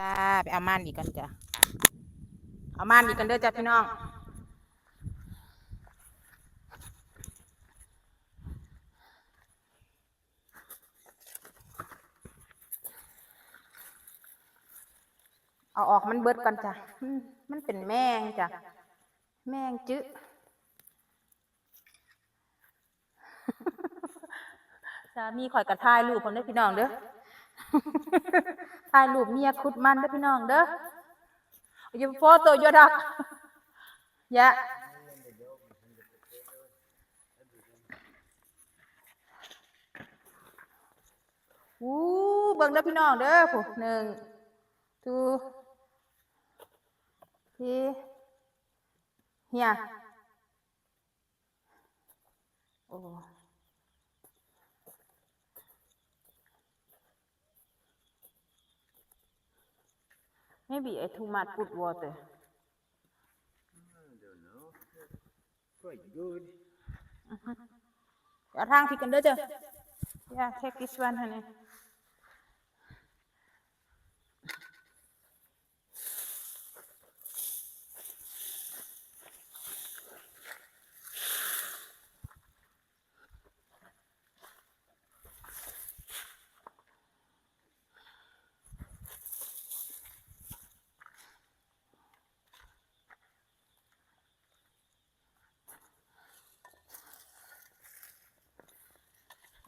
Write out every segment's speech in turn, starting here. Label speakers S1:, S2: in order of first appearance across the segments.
S1: จ้าไปเอาม่านอีกกันจ้ะเอาม่านอีกกันเด้อจ้ะพี่น้องเอาออกมันเบิดกันจ้ะมันเป็นแมงจ้ะแมงจื้อสามีข่อยกระทายลูกผมได้พี่น้องเด้อถ่ายรูปเมียขุดมันเด้อพี่น้องเด้ออย่าโฟโต้อยอาดักอย่าอู้เบิ่งเด้อพี่น้องเด้อผูหนึ่งทูทีเฮียโอ้ Maybe I too much put water. I don't know. Quite good. Mm -hmm. Yeah, take this one, honey.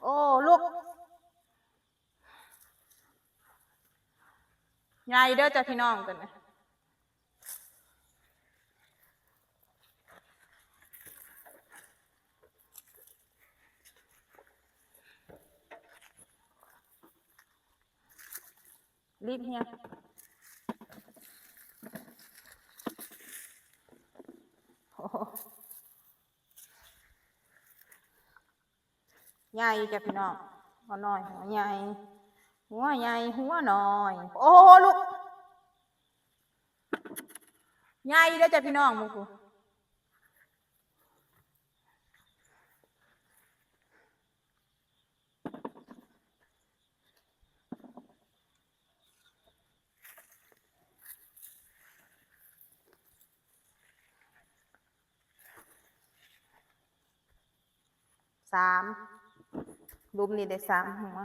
S1: โอ้ลูกใหญเด้อจ้ะพี่น้องกันนะรีบเฮียใหญ่จ้ะพี่น้องหัวน้อยหัวใหญ่หัวใหญ่หัวน้อย โอ้ลูกใหญ่แล้วจ้ะพี่น้องมุกสามรูปนี้ได้สามหัว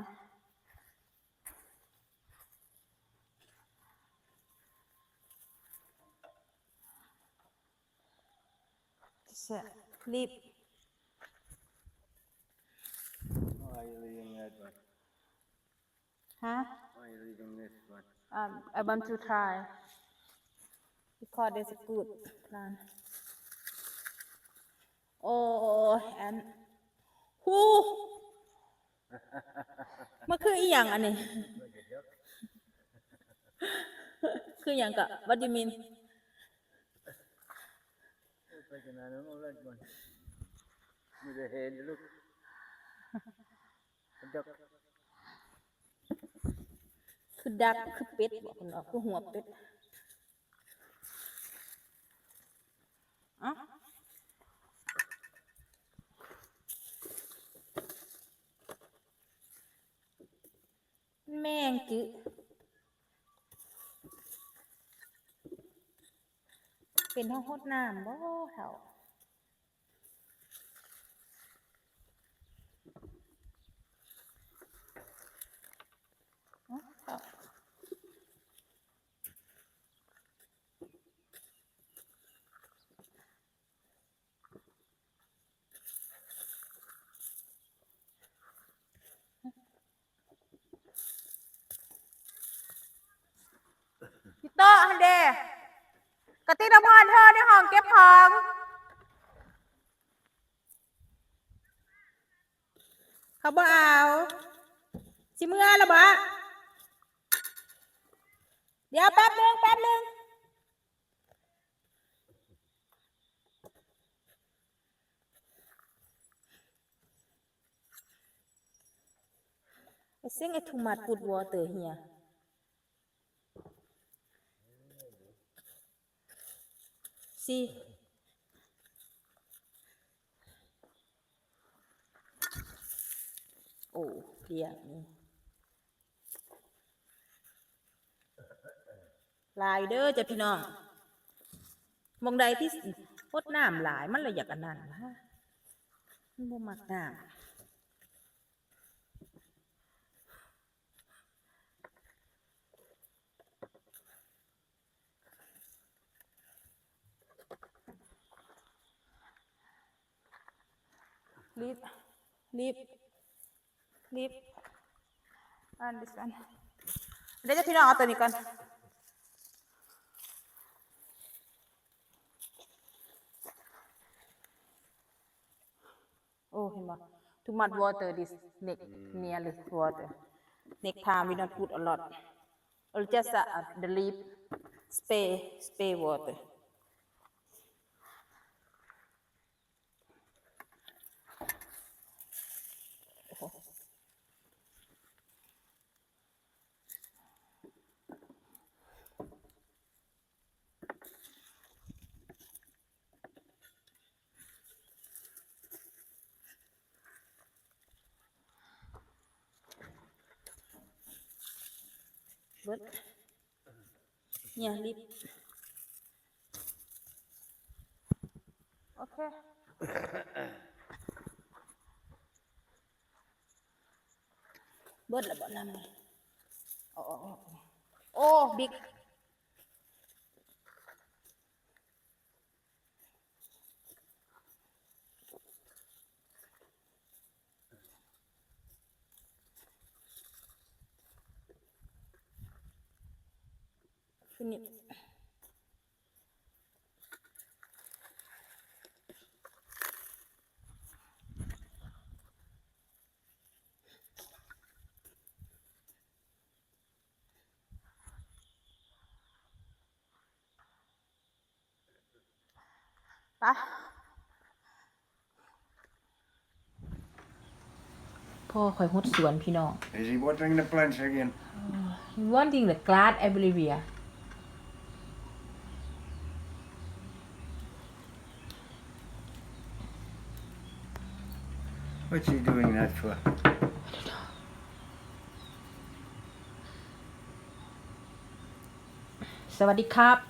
S1: เสียรีบ่รีบเลฮะ I r e I want to try because it's a good plan. Oh, and who? มันคืออีหยังอันนี้ คืออย่างกะ w ไปกันนะน้เล่นกนมิเห็นลูกดักคือดักคือเป็ดบอกคุณออกคือหัวเป็ดอ๋อแมงกึเป็นห้องโคตรน้ำบ่เท่าพี่โตฮันเดกะติกน้ำมอนเธอในห้องเก็บของเขาบอกเอาชิเมื่อละบ่เดี๋ยวแป๊บนึงแป๊บนึงไอ้เสียงไอ้ถุงมัดปุดวัวเตอเฮียซี่โอ้เปียกลายเด้อจ้ะพี่น้องมองใดที่พดน้ำหลายมันเลยอยากอันนั้นฮะมันบ่มักน้ำลิฟลิฟลิฟอันนี้กันเดี๋ยวจะพี่น้องเอาตัวนี้ก่อนโอ้เหมนบ่ทุมัดวอเตอร์ดิสเน็กเนียเลยวอเตอร์เน็กทามวินอตุูดอลอดอลเจสอะเดลิฟสเปสเปย์วอเตอร์บิดเนี่ยลิฟโอเคเบิดละบ่นำเลยโอ้โอ้บิ๊กเนี่ยปพ่อคอยหดสวนพี่น้อง
S2: Is he watering the plants again?
S1: He wanting the grass e v e r y w h e
S2: What's he doing that for? I
S1: don't know. Cup.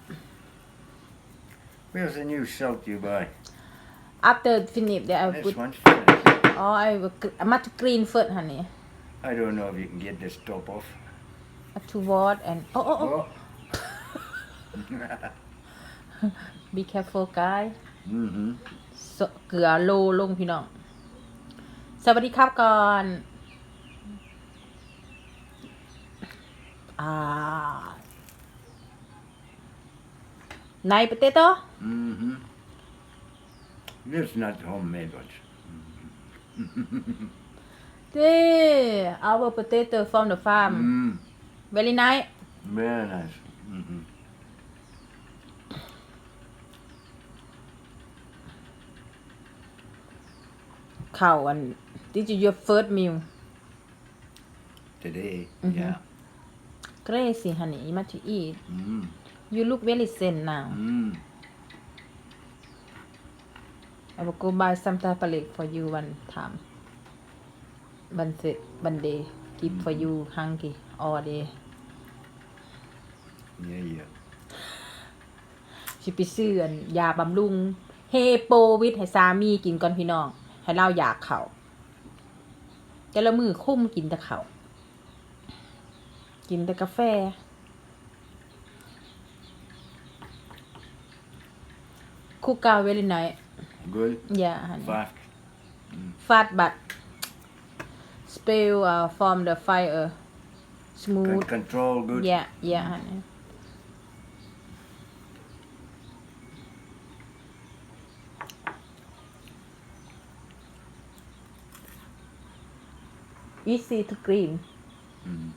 S2: Where's the new soap you buy?
S1: After finish, then I This put. one's finished. Oh, I will. cl- I clean first, honey.
S2: I don't know if you can get this top off.
S1: Uh, to what and oh oh oh. Be careful, guy. mm-hmm. เกลือโลลงพี่น้องสวัสดีครับก่อนอ่านายปเตโต Mm-hmm.
S2: That's not homemade, but
S1: They our potato from the farm. mm, Very nice.
S2: very nice. Mm-hmm.
S1: Cow and t h i s is your first meal?
S2: Today, Mhm. m m yeah.
S1: Crazy, honey. You must eat. Mm. You look very thin now. Mm. I will go buy some t a p a l e t for you one time. One set, one day. Keep mm. for you hungry all day. Yeah, yeah. She be s ้ออ Yeah, Bam Lung. Hey, Po, with ามี กินก่อนพี่น้อ n ให้เล่าอยา k เ a o แต่ละมือคุ้มกินแต่ข้าวกินแต่กาแฟ คุกกาวเวลินไนอย่าฮันฟาดบัตสเปลอ่าฟอร์มเดอะไฟเออร์สมูท
S2: คอนโทรลกูดอ
S1: ยาอย่าฮันนี่ easy to clean. Mm.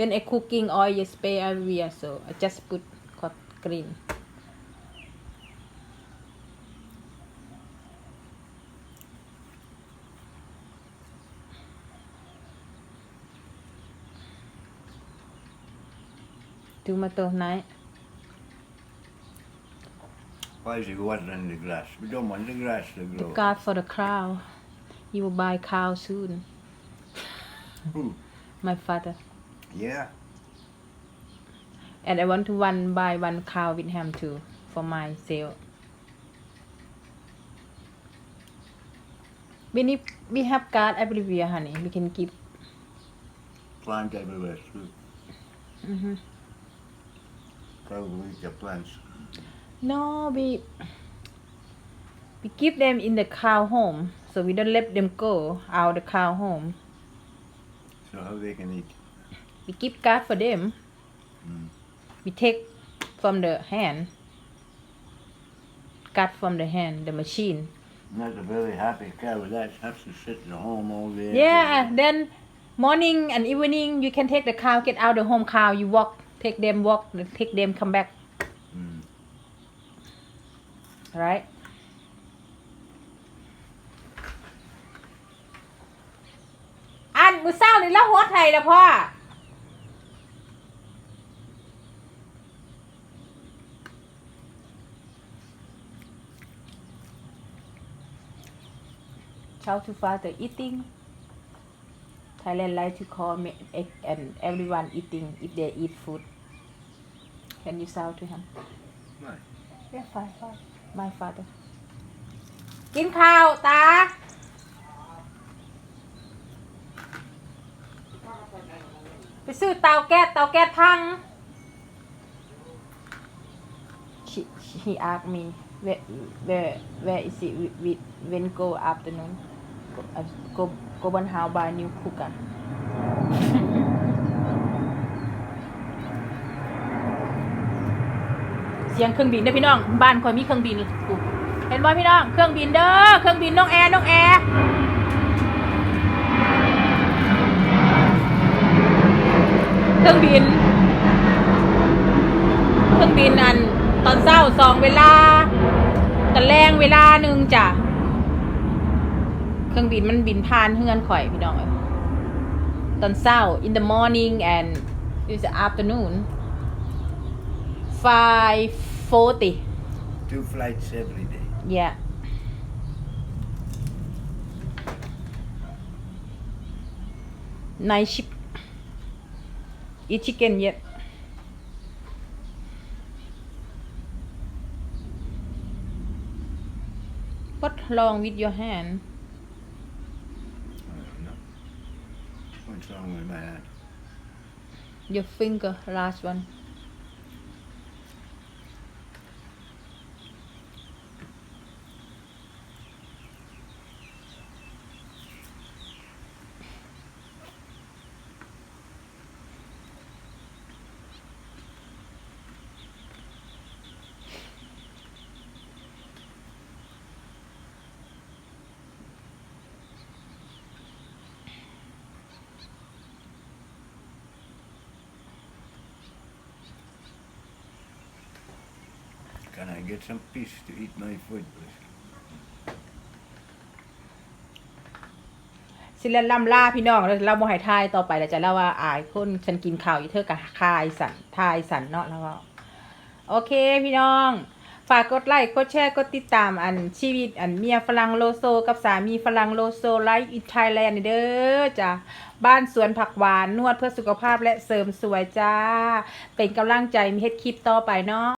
S1: When I cooking oil, you spray everywhere, so I just put hot green. Tomato night.
S2: Why is in the grass? We don't want the grass to grow.
S1: God for the cow. You will buy cow soon. Hmm. My father. Yeah. And I want to one buy one cow with him too for my sale. We need we have card everywhere, honey. We can keep.
S2: Plant everywhere. too. Mm-hmm. Probably the plants.
S1: No, we we keep them in the cow home, so we don't let them go out the cow home.
S2: So how they can eat?
S1: We keep guard for them. Mm. We take from the hand. Cut from the hand, the machine.
S2: Not a very happy cow. That has to sit in the home all day.
S1: Yeah, then morning and evening you can take the cow, get out the home cow. You walk, take them walk, take them come back right อั ăn bữa sau này lóc hốt thầy là pho Ciao to father eating Thailand like to call me and everyone eating if they eat food. Can you shout to him? No. Yeah, fine, fine. my father กินข้าวตาไปซื้อเตาแก๊สเตาแก๊สพัง she he asked me where where where is it with when go afternoon go go go บน how by new cook อะสียงเครื่องบินเด้อพี่น้องบ้านคอยมีเครื่องบินเห็นห่พี่น้องเครื่องบินเด้อเครื่องบินน้องแอร์น้องแอร์เครื่องบิน เครื่องบินอันตอนเศร้าสองเวลาตะแรงเวลาหนึ่งจ้ะเครื่องบินมันบินผ่านเฮือนข่อยพี่น้องตอนเศร้า in the morning and in the afternoon five 40.
S2: Two flights every day.
S1: Yeah. Night ship. Eat chicken yet. What wrong with your hand? What's wrong with my hand? Your finger, last one.
S2: Can I get some fish to eat my food, please?
S1: สิเล่ล่ำล่าพี่น้องแล้วเราโมหายทายต่อไปเราจะเล่าว่าอายคนฉันกินข่าวอยู่เธอกับคายสันทายสันเนาะแล้วก็โอเคพี่น้องฝากกดไลค์กดแชร์ กดติดตามอันชีวิตอันเมียฝรั่งโลโซ กับสามีฝรั่งโลโซไลฟ์อินไทยแลนด์เด้อจ้ะบ้านสวนผักหวานนวดเพื่อสุขภาพและเสริมสวยจ้าเป็นกำลังใจมีเฮ็ดคลิปต่อไปเนาะ